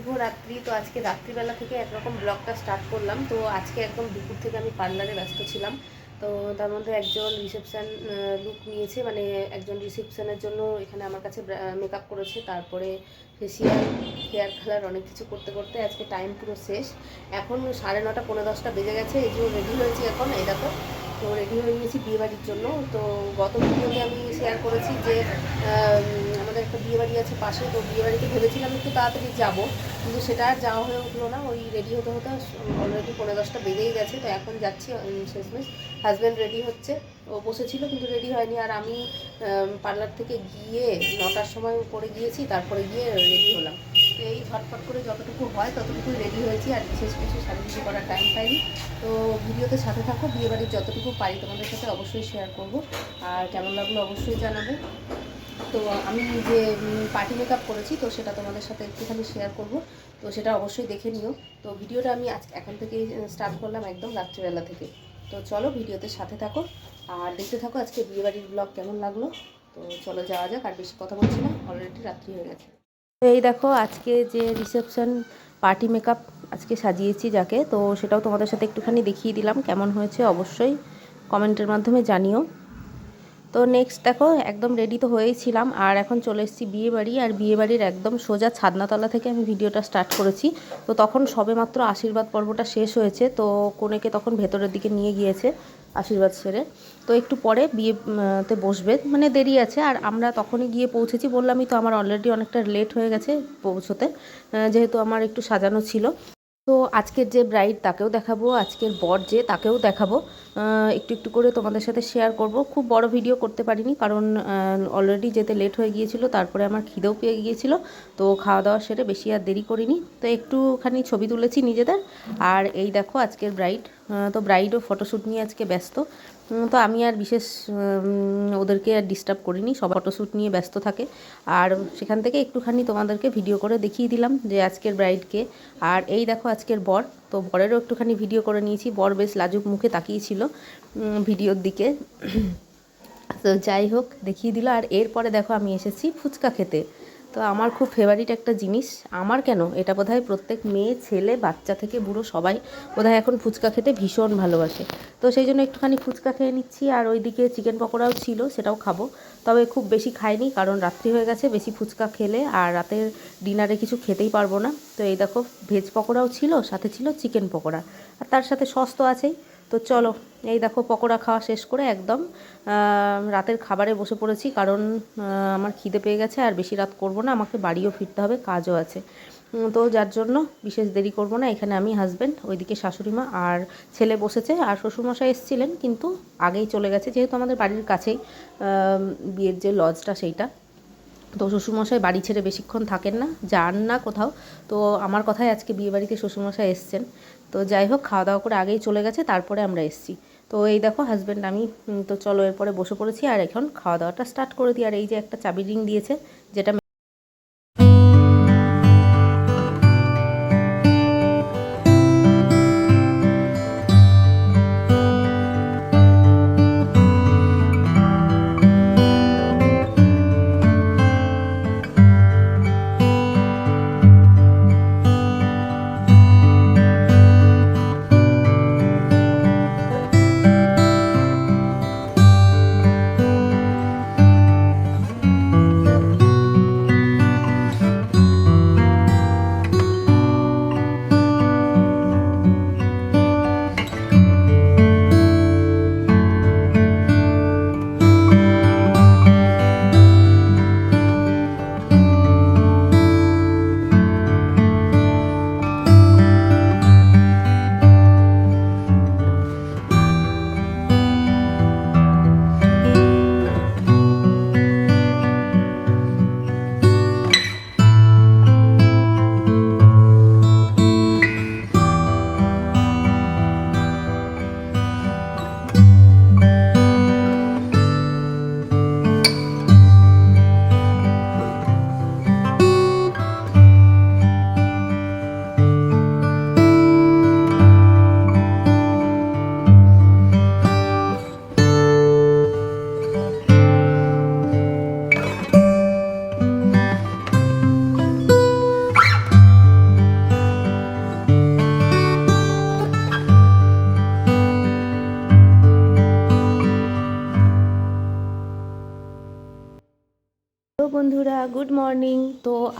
শুভ রাত্রি তো আজকে রাত্রিবেলা থেকে একরকম ব্লগটা স্টার্ট করলাম। তো আজকে একদম দুপুর থেকে আমি পার্লারে ব্যস্ত ছিলাম। তো তার মধ্যে একজন রিসেপশান লুক নিয়েছে। মানে একজন রিসেপশানের জন্য এখানে আমার কাছে মেকআপ করেছে। তারপরে ফেসিয়াল হেয়ার কালার অনেক কিছু করতে করতে আজকে টাইম পুরো শেষ। এখন সাড়ে নটা পনেরো দশটা বেজে গেছে। এই যে রেডি হয়েছি এখন, এই দেখো। তো রেডি হয়ে নিয়েছি বিয়েবাড়ির জন্য। তো গত ভিডিওতে আমি শেয়ার করেছি যে আমাদের একটা বিয়েবাড়ি আছে পাশে, তো বিয়েবাড়িতে ভেবেছিলাম একটু তাড়াতাড়ি যাব, কিন্তু সেটা আর যাওয়া হয়ে উঠল না। ওই রেডি হতে হতে অলরেডি পনেরো দশটা বেজেই গেছে, তো এখন যাচ্ছি শেষমেশ। হাজব্যান্ড রেডি হচ্ছে, ও বসেছিল কিন্তু রেডি হয়নি। আর আমি পার্লার থেকে গিয়ে নটার সময় করে গিয়েছি, তারপরে গিয়ে রেডি হলাম। তো এই ঝটফট করে যতটুকু হয় ততটুকুই রেডি হয়েছি, আর বিশেষ কিছু সাজুগুজু করার টাইম পাইনি। তো ভিডিওতে সাথে থাকো, বিয়েবাড়ির যতটুকু পারি তোমাদের সাথে অবশ্যই শেয়ার করব। আর কেমন লাগল অবশ্যই জানাবে। তো আমি যে পার্টি মেকআপ করেছি, তো সেটা তোমাদের সাথে একটুখানি শেয়ার করব। তো সেটা অবশ্যই দেখে নিও। তো ভিডিওটা আমি আজ এখন থেকেই স্টার্ট করলাম একদম রাত্রিবেলা থেকে। তো চলো ভিডিওতে সাথে থাকো। আর দেখতে থাকো আজকে বিয়েবাড়ির ব্লগ কেমন লাগল। তো চলো যাওয়া যাক, আর বেশি কথা বলছি না অলরেডি রাত্রি হয়ে গেছে। তো এই দেখো, আজকে যে রিসেপশন পার্টি মেকআপ আজকে সাজিয়েছি যাকে, তো সেটাও তোমাদের সাথে একটুখানি দেখিয়ে দিলাম, কেমন হয়েছে অবশ্যই কমেন্টের মাধ্যমে জানিও। তো নেক্সট দেখো একদম রেডি তো হয়েই ছিলাম আর এখন চলে এসেছি বিয়ে বাড়ি আর বিয়ে বাড়ির একদম সোজা ছাদনাতলা থেকে আমি ভিডিওটা স্টার্ট করেছি। তো তখন সবেমাত্র আশীর্বাদ পর্বটা শেষ হয়েছে তো কোনেকে তখন ভেতরের দিকে নিয়ে গিয়েছে আশীর্বাদ সেরে। তো একটু পরে বিয়ে উম, তে বসবে মানে দেরি আছে। আর আমরা তখনই গিয়ে পৌঁছেছি বললামই তো আমার অলরেডি অনেকটা লেট হয়ে গেছে পৌঁছোতে যেহেতু আমার একটু সাজানো ছিল। তো আজকের যে ব্রাইড তাকেও দেখাবো, আজকের বর যে তাকেও দেখাবো। একটু একটু করে তোমাদের সাথে শেয়ার করব। খুব বড় ভিডিও করতে পারিনি, কারণ অলরেডি যেতে লেট হয়ে গিয়েছিল, তারপরে আমার খিদেও পেয়ে গিয়েছিল। তো খাওয়া দাওয়া সেরে বেশি আর দেরি করিনি। তো একটুখানি ছবি তুলেছি নিজেদের। আর এই দেখো আজকের ব্রাইড তো ব্রাইডও ফটোশ্যুট নিয়ে আজকে ব্যস্ত। তো আমি আর বিশেষ ওদেরকে আর ডিস্টার্ব করিনি। সব ফটোশ্যুট নিয়ে ব্যস্ত থাকে। আর সেখান থেকে একটুখানি তোমাদেরকে ভিডিও করে দেখিয়ে দিলাম যে আজকের ব্রাইডকে আর এই দেখো আজকের বর। তো বরেরও একটুখানি ভিডিও করে নিয়েছি। বর বেশ লাজুক মুখে তাকিয়েছিল ভিডিওর দিকে। তো যাই হোক, দেখিয়ে দিল। আর এরপরে দেখো আমি এসেছি ফুচকা খেতে। তো আমার খুব ফেভারিট একটা জিনিস। আমার কেন? এটা বোধহয় প্রত্যেক মেয়ে, ছেলে, বাচ্চা থেকে বুড়ো সবাই বোধহয় এখন ফুচকা খেতে ভীষণ ভালোবাসে। তো সেই জন্য একটুখানি ফুচকা খেয়ে নিচ্ছি আর ওইদিকে চিকেন পকোড়াও ছিল, সেটাও খাব। তবে খুব বেশি খাইনি কারণ রাত্রি হয়ে গেছে, বেশি ফুচকা খেলে আর রাতের ডিনারে কিছু খেতেই পারব না। তো এই দেখো ভেজ পকোড়াও ছিল, সাথে ছিল চিকেন পকোড়া। আর তার সাথে সস তো আছেই। তো চলো, এই দেখো পকোড়া খাওয়া শেষ করে একদম রাতের খাবারে বসে পড়েছি কারণ আমার খিদে পেয়ে গেছে আর বেশি রাত করব না, আমাকে বাড়িও ফিরতে হবে, কাজও আছে। তো যার জন্য বিশেষ দেরি করব না, এখানে আমি হাজব্যান্ড ওইদিকে শাশুড়ি মা আর ছেলে বসেছে আর শ্বশুরমশাই এসেছিলেন, কিন্তু আগেই চলে গেছে, যেহেতু আমাদের বাড়ির কাছেই বিয়ের যে লজটা সেইটা। তো শ্বশুরমশাই বাড়ি ছেড়ে বেশিক্ষণ থাকেন না, যান না কোথাও। তো আমার কথাই আজকে বিয়েবাড়িতে শ্বশুরমশাই এসছেন। তো যাই হোক, খাওয়া দাওয়া করে আগেই চলে গেছে, তারপরে আমরা এসছি। তো এই দেখো হাজব্যান্ড আমি তো চলো এরপরে বসে পড়েছি আর এখন খাওয়া দাওয়াটা স্টার্ট করে দিই। আর এই যে একটা চাবি রিং দিয়েছে, যেটা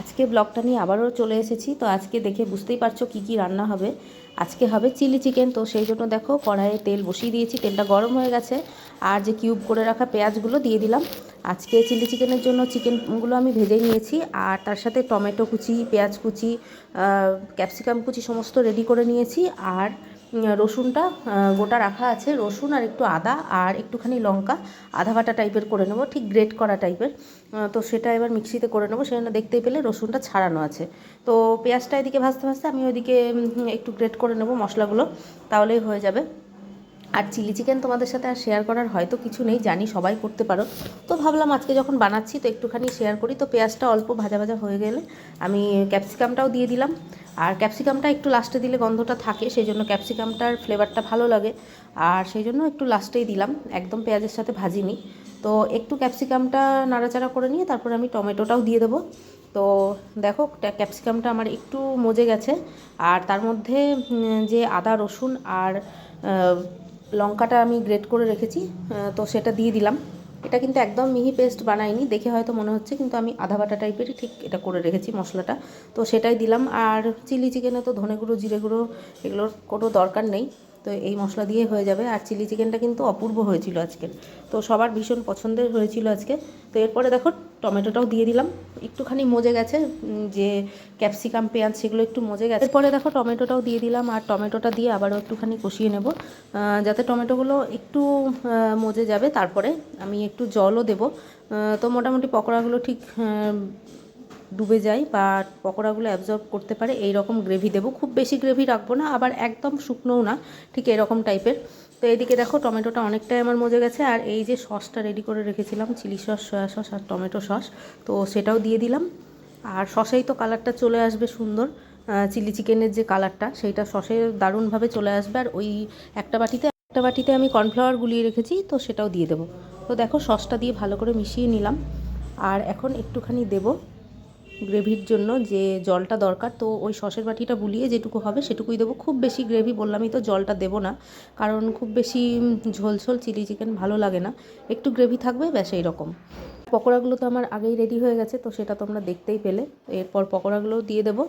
আজকে ব্লগটা নিয়ে আবারও চলে এসেছি। তো আজকে দেখে বুঝতেই পারছ কি কি রান্না হবে। আজকে হবে চিলি চিকেন। তো সেই জন্য দেখো কড়াইয়ে তেল বসিয়ে দিয়েছি। তেলটা গরম হয়ে গেছে। আর যে কিউব করে রাখা পেঁয়াজগুলো দিয়ে দিলাম। আজকে চিলি চিকেনের জন্য চিকেনগুলো আমি ভেজে নিয়েছি। আর তার সাথে টমেটো কুচি, পেঁয়াজ কুচি ক্যাপসিকাম কুচি সমস্ত রেডি করে নিয়েছি। আর রসুনটা গোটা রাখা আছে, রসুন আর একটু আদা আর একটুখানি লঙ্কা। আধা বাটা টাইপের করে নেব, ঠিক গ্রেট করা টাইপের তো সেটা এবার মিক্সিতে করে নেব, সেজন্য দেখতেই পেলে রসুনটা ছাড়ানো আছে। তো পেঁয়াজটা এদিকে ভাজতে ভাজতে আমি ওইদিকে একটু গ্রেট করে নেব মশলাগুলো, তাহলেই হয়ে যাবে। আর চিলি চিকেন তোমাদের সাথে আর শেয়ার করার হয়তো কিছু নেই, জানি সবাই করতে পারো। তো ভাবলাম আজকে যখন বানাচ্ছি তো একটুখানি শেয়ার করি। তো পেঁয়াজটা অল্প ভাজা ভাজা হয়ে গেলে আমি ক্যাপসিকামটাও দিয়ে দিলাম। আর ক্যাপসিকামটা একটু লাস্টে দিলে গন্ধটা থাকে সেই জন্য ক্যাপসিকামটার ফ্লেভারটা ভালো লাগে। আর সেই জন্য একটু লাস্টেই দিলাম, একদম পেঁয়াজের সাথে ভাজিনি। তো একটু ক্যাপসিকামটা নাড়াচাড়া করে নিয়ে তারপর আমি টমেটোটাও দিয়ে দেবো। তো দেখো ক্যাপসিকামটা আমার একটু মজে গেছে। আর তার মধ্যে যে আদা, রসুন আর লঙ্কাটা আমি গ্রেট করে রেখেছি তো সেটা দিয়ে দিলাম। এটা কিন্তু একদম মিহি পেস্ট বানাইনি, দেখে হয়তো মনে হচ্ছে, কিন্তু আমি আধা বাটা টাইপের ঠিক এটা করে রেখেছি মশলাটা। তো সেটাই দিলাম, আর চিলি চিকেনে তো ধনে গুঁড়ো, জিরে গুঁড়ো, এগুলোর কোনো দরকার নেই। তো এই মশলা দিয়ে হয়ে যাবে। আর চিলি চিকেনটা কিন্তু অপূর্ব হয়েছিল আজকে। তো সবার ভীষণ পছন্দের হয়েছিল আজকে। তো এরপরে দেখো, টমেটোটাও দিয়ে দিলাম। একটুখানি মজে গেছে যে ক্যাপসিকাম, পেঁয়াজ, সেগুলো একটু মজে গেছে। এরপরে দেখো, টমেটোটাও দিয়ে দিলাম। আর টমেটোটা দিয়ে আবারও একটুখানি কষিয়ে নেব। যাতে টমেটোগুলো একটু মজে যাবে। তারপরে আমি একটু জলও দেবো। তো মোটামুটি পকোড়াগুলো ঠিক ডুবে যায় বা পকোড়াগুলো অ্যাবজর্ব করতে পারে এই রকম গ্রেভি দেবো। খুব বেশি গ্রেভি রাখব না, আবার একদম শুকনোও না, ঠিক এরকম টাইপের তো এদিকে দেখো, টমেটোটা অনেকটাই আমার মজে গেছে, আর এই যে সসটা রেডি করে রেখেছিলাম চিলি সস সয়া সস আর টমেটো সস তো সেটাও দিয়ে দিলাম। আর সসেই তো কালারটা চলে আসবে সুন্দর চিলি চিকেনের যে কালারটা সেইটা সসে দারুণভাবে চলে আসবে। আর ওই একটা বাটিতে একটা বাটিতে আমি কর্নফ্লাওয়ার গুলিয়ে রেখেছি, তো সেটাও দিয়ে দেবো। তো দেখো, সসটা দিয়ে ভালো করে মিশিয়ে নিলাম। আর এখন একটুখানি দেবো গ্রেভির জন্য যে জলটা দরকার, তো ওই সসের বাটিটা বুলিয়ে যেটুকু হবে সেটুকুই দেবো। খুব বেশি গ্রেভি বললামই তো জলটা দেবো না, কারণ খুব বেশি ঝোল ঝোল চিলি চিকেন ভালো লাগে না। একটু গ্রেভি থাকবে, ব্যাস এই রকম পকোড়াগুলো তো আমার আগেই রেডি হয়ে গেছে, তো সেটা তোমরা দেখতেই পেলে। এরপর পকোড়াগুলোও দিয়ে দেবো।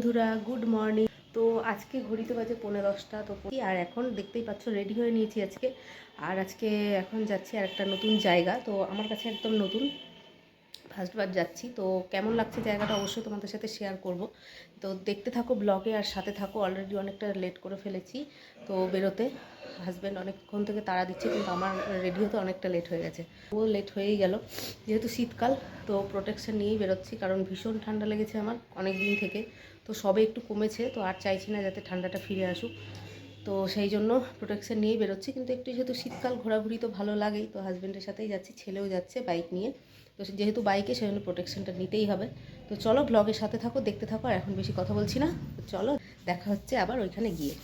বন্ধুরা গুড মর্নিং তো আজকে ঘড়িতে বাজে পনেরো দশটা, তো আর এখন দেখতেই পাচ্ছ রেডি হয়ে নিয়েছি আজকে। আর আজকে এখন যাচ্ছি আর একটা নতুন জায়গা। তো আমার কাছে একদম নতুন। ফার্স্টবার যাচ্ছি। তো কেমন লাগছে জায়গাটা অবশ্যই তোমাদের সাথে শেয়ার করব। তো দেখতে থাকো ব্লগে আর সাথে থাকো। অলরেডি অনেকটা লেট করে ফেলেছি। তো বেরোতে। হাজব্যান্ড অনেকক্ষণ থেকে তাড়া দিচ্ছে, কিন্তু আমার রেডি হতে অনেকটা লেট হয়ে গেছে। ও লেট হয়েই গেল। যেহেতু শীতকাল, তো প্রোটেকশন নিয়েই বেরোচ্ছি, কারণ ভীষণ ঠান্ডা লেগেছে আমার অনেক দিন থেকে। তো সবে একটু কমেছে, তো আর চাইছি না যাতে ঠান্ডাটা ফিরে আসুক। তো সেই জন্য প্রোটেকশন নিয়েই বেরোচ্ছি, কিন্তু একটু যেহেতু শীতকাল, ঘোরাঘুরি তো ভালো লাগেই, তো হাজব্যান্ডের সাথেই যাচ্ছি, ছেলেও যাচ্ছে বাইক নিয়ে। তো যেহেতু বাইকে, সেই জন্য প্রোটেকশনটা নিতেই হবে। তো চলো ব্লগের সাথে থাকো, দেখতে থাকো, আর এখন বেশি কথা বলছি না। চলো, দেখা হচ্ছে আবার ওইখানে গিয়ে।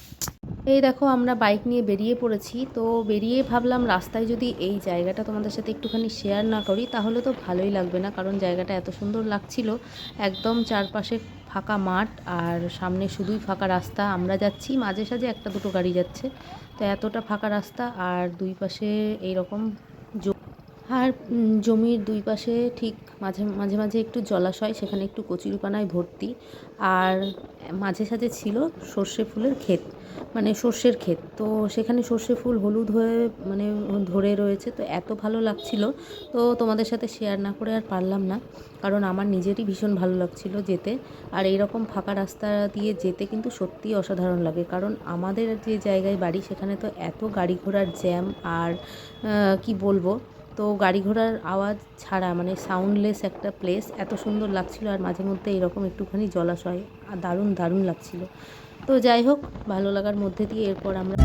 এই দেখো, আমরা বাইক নিয়ে বেরিয়ে পড়েছি। তো বেরিয়ে ভাবলাম রাস্তায় যদি এই জায়গাটা তোমাদের সাথে একটুখানি শেয়ার না করি, তাহলে তো ভালোই লাগবে না। কারণ জায়গাটা এত সুন্দর লাগছিল। একদম চারপাশে ফাঁকা মাঠ, আর সামনে শুধুই ফাঁকা রাস্তা। আমরা যাচ্ছি, মাঝে সাঝে একটা দুটো গাড়ি যাচ্ছে। তো এতটা ফাঁকা রাস্তা, আর দুই পাশে এইরকম আর জমির দুই পাশে ঠিক মাঝে মাঝে মাঝে একটু জলাশয়, সেখানে একটু কচুরিপানায় ভর্তি। আর মাঝে সাঝে ছিল সর্ষে ফুলের ক্ষেত মানে সর্ষের ক্ষেত। তো সেখানে সর্ষে ফুল হলুদ হয়ে মানে ধরে রয়েছে। তো এত ভালো লাগছিল। তো তোমাদের সাথে শেয়ার না করে আর পারলাম না। কারণ আমার নিজেরই ভীষণ ভালো লাগছিল যেতে। আর এইরকম ফাঁকা রাস্তা দিয়ে যেতে কিন্তু সত্যিই অসাধারণ লাগে। কারণ আমাদের যে জায়গায় বাড়ি, সেখানে তো এত গাড়ি ঘোড়ার জ্যাম আর কি বলব? তো গাড়ি ঘোড়ার আওয়াজ ছাড়া মানে সাউন্ডলেস একটা প্লেস এত সুন্দর লাগছিল আর মাঝে মধ্যে এরকম একটুখানি জলাশয়, আর দারুণ দারুণ লাগছিল। তো যাই হোক, ভালো লাগার মধ্যে দিয়ে এরপর আমরা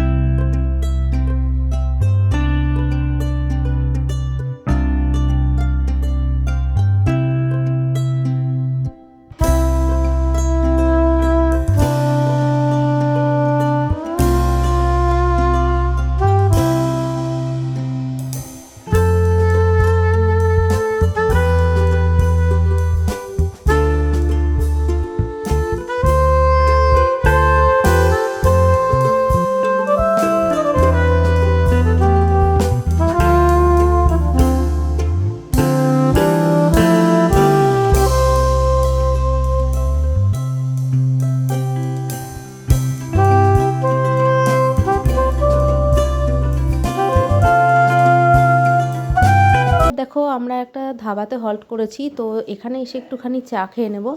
ধাবাতে হল্ট করেছি। তো এখানে এসে একটুখানি চা খেয়ে নেব।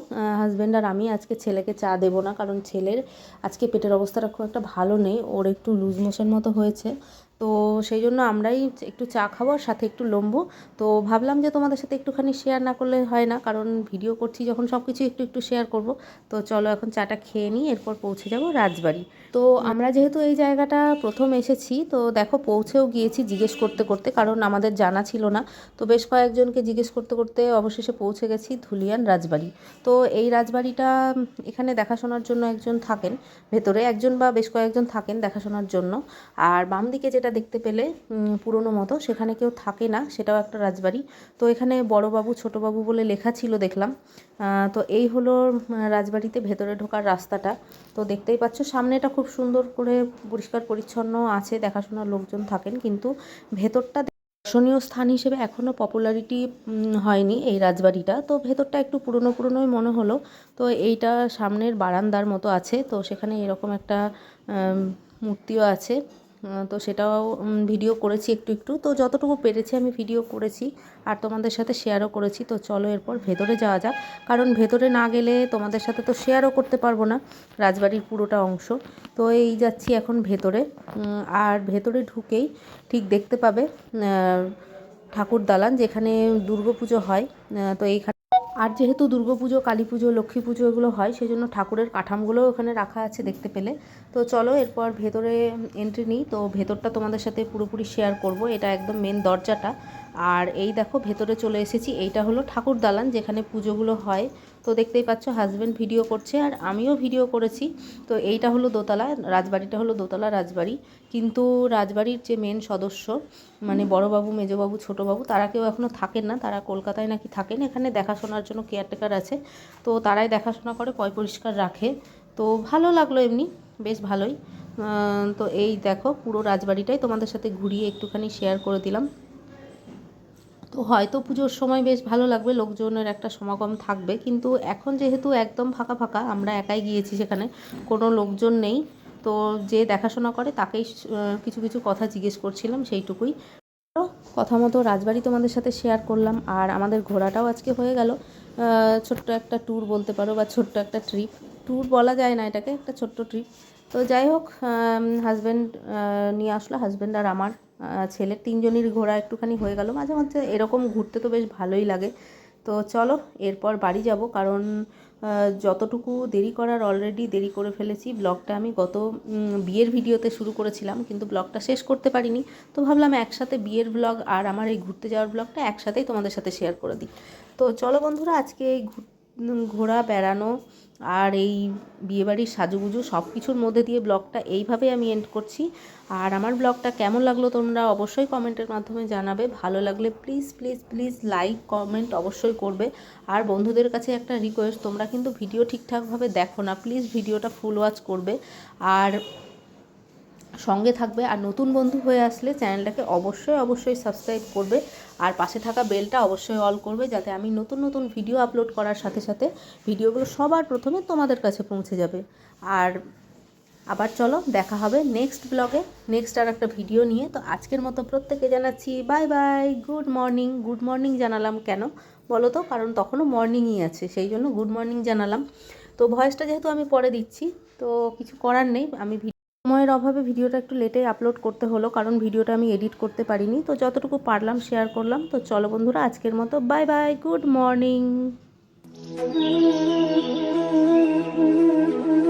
হাজব্যান্ড আর আমি আজকে ছেলেকে চা দেবো না, কারণ ছেলের আজকে পেটের অবস্থাটা খুব একটা ভালো নেই। ওর একটু লুজ মোশন মতো হয়েছে। তো সেই জন্য আমরাই একটু চা খাব আর সাথে একটু লম্বু। তো ভাবলাম যে তোমাদের সাথে একটুখানি শেয়ার না করলে হয় না কারণ ভিডিও করছি যখন সব কিছু একটু একটু শেয়ার করব। তো চলো এখন চাটা খেয়ে নিই এরপর পৌঁছে যাব রাজবাড়ি। তো আমরা যেহেতু এই জায়গাটা প্রথম এসেছি তো দেখো পৌঁছেও গিয়েছি জিজ্ঞেস করতে করতে কারণ আমাদের জানা ছিল না। তো বেশ কয়েকজনকে জিজ্ঞেস করতে করতে অবশেষে পৌঁছে গেছি ধুলিয়ান রাজবাড়ি। তো এই রাজবাড়িটা এখানে দেখাশোনার জন্য একজন থাকেন ভেতরে একজন বা বেশ কয়েকজন থাকেন দেখাশোনার জন্য। আর বাম দিকে যেটা দেখতে পেলে পুরনো মতো। সেখানে কেউ থাকে না, সেটাও একটা রাজবাড়ি। তো এখানে বড়বাবু ছোটোবাবু বলে লেখা ছিল দেখলাম। তো এই হলো রাজবাড়িতে ভেতরে ঢোকার রাস্তাটা। তো দেখতেই পাচ্ছ সামনেটা খুব সুন্দর করে পরিষ্কার পরিচ্ছন্ন আছে, দেখাশোনার লোকজন থাকেন। কিন্তু ভেতরটা দর্শনীয় স্থান হিসেবে এখনও পপুলারিটি হয়নি এই রাজবাড়িটা। তো ভেতরটা একটু পুরনো পুরনোই মনে হলো। তো এইটা সামনের বারান্দার মতো আছে। তো সেখানে এরকম একটা মূর্তিও আছে। তো সেটাও ভিডিও করেছি একটু একটু। তো যতটুকু পেরেছি আমি ভিডিও করেছি আর তোমাদের সাথে শেয়ারও করেছি। তো চলো এরপর ভেতরে যাওয়া যাক। কারণ ভেতরে না গেলে তোমাদের সাথে তো শেয়ারও করতে পারব না, রাজবাড়ির পুরোটা অংশ। তো এই যাচ্ছি এখন ভেতরে। আর ভেতরে ঢুকেই ঠিক দেখতে পাবে ঠাকুর দালান যেখানে দুর্গাপুজো হয়। তো এইখানে আর যেহেতু দুর্গা পুজো কালী পুজো লক্ষ্মী পুজো এগুলো হয় সেই জন্য ঠাকুরের কাঠামগুলোও ওখানে রাখা আছে দেখতে পেলে। তো চলো এরপর ভেতরে এন্ট্রি নিই। তো ভেতরটা তোমাদের সাথে পুরোপুরি শেয়ার করব। এটা একদম মেন দরজাটা। আর এই দেখো, ভেতরে চলে এসেছি। এইটা হলো ঠাকুর দালান, যেখানে পুজোগুলো হয়। তো দেখতেই পাচ্ছ হাজব্যান্ড ভিডিও করছে আর আমিও ভিডিও করেছি। তো এইটা হলো দোতলা, রাজবাড়িটা হলো দোতলা রাজবাড়ি। কিন্তু রাজবাড়ির যে মেন সদস্য মানে বড়বাবু, মেজবাবু, ছোটোবাবু, তারা কেউ এখনও থাকেন না। তারা কলকাতায় নাকি থাকেন, এখানে দেখাশোনার জন্য কেয়ারটেকার আছে। তো তারাই দেখাশোনা করে, পয় পরিষ্কার রাখে। তো ভালো লাগল এমনি, বেশ ভালোই। তো এই দেখো, পুরো রাজবাড়িটাই তোমাদের সাথে ঘুরিয়ে একটুখানি শেয়ার করে দিলাম। তো হয়তো পুজোর সময় বেশ ভালো লাগবে, লোকজনের একটা সমাগম থাকবে। কিন্তু এখন যেহেতু একদম ফাঁকা ফাঁকা, আমরা একাই গিয়েছি সেখানে, কোনো লোকজন নেই। তো যে দেখাশোনা করে তাকেই কিছু কিছু কথা জিজ্ঞেস করছিলাম, সেইটুকুই। কথা মতো রাজবাড়ি তোমাদের সাথে শেয়ার করলাম। আর আমাদের ঘোরাটাও আজকে হয়ে গেল। ছোট্ট একটা ট্যুর বলতে পারো বা ছোট্ট একটা ট্রিপ ট্যুর বলা যায় না এটাকে, একটা ছোট্ট ট্রিপ তো যাই হোক হাজব্যান্ড নিয়ে আসলো হাজব্যান্ড আর আমার ছেলের তিনজনের ঘোরা একটুখানি হয়ে গেল। মাঝে মাঝে এরকম ঘুরতে তো বেশ ভালোই লাগে। তো চলো এরপর বাড়ি যাব কারণ যতটুকু দেরি করার অলরেডি দেরি করে ফেলেছি। ব্লগটা আমি গত বিয়ের ভিডিওতে শুরু করেছিলাম কিন্তু ব্লগটা শেষ করতে পারিনি। তো ভাবলাম একসাথে বিয়ের ব্লগ আর আমার এই ঘুরতে যাওয়ার ব্লগটা একসাথেই তোমাদের সাথে শেয়ার করে দিই। তো চলো বন্ধুরা আজকে এই ঘু- উম, ঘোরা বেড়ানো আর এই বিয়েবাড়ির সাজুগুজু সব কিছুর মধ্যে দিয়ে ব্লগটা এইভাবেই আমি এন্ড করছি। আর আমার ব্লগটা কেমন লাগল তোমরা অবশ্যই কমেন্টের মাধ্যমে জানাবে। ভালো লাগলে please please please like comment অবশ্যই করবে। আর বন্ধুদের কাছে একটা রিকোয়েস্ট তোমরা কিন্তু ভিডিও ঠিকঠাকভাবে দেখো না প্লিজ ভিডিওটা ফুল ওয়াচ করবে। আর সঙ্গে থাকবে আর নতুন বন্ধু হয়ে আসলে চ্যানেলটাকে অবশ্যই অবশ্যই সাবস্ক্রাইব করবে আর পাশে থাকা বেলটা অবশ্যই অল করবে যাতে আমি নতুন নতুন ভিডিও আপলোড করার সাথে সাথে ভিডিওগুলো সবার প্রথমে তোমাদের কাছে পৌঁছে যাবে। আর আবার চলো, দেখা হবে নেক্সট ব্লগে নেক্সট আর একটা ভিডিও নিয়ে। তো আজকের মতো প্রত্যেকে জানাচ্ছি bye bye good morning good morning জানালাম কেন বলো তো? কারণ তখনও মর্নিংই আছে, সেই জন্য গুড মর্নিং জানালাম। তো ভয়েসটা যেহেতু আমি পরে দিচ্ছি, তো কিছু করার নেই। আমি সময়ের অভাবে ভিডিওটা একটু লেটে আপলোড করতে হলো, কারণ ভিডিওটা আমি এডিট করতে পারিনি। তো যতটুকু পারলাম শেয়ার করলাম। তো চলো বন্ধুরা, আজকের মতো বাই বাই গুড মর্নিং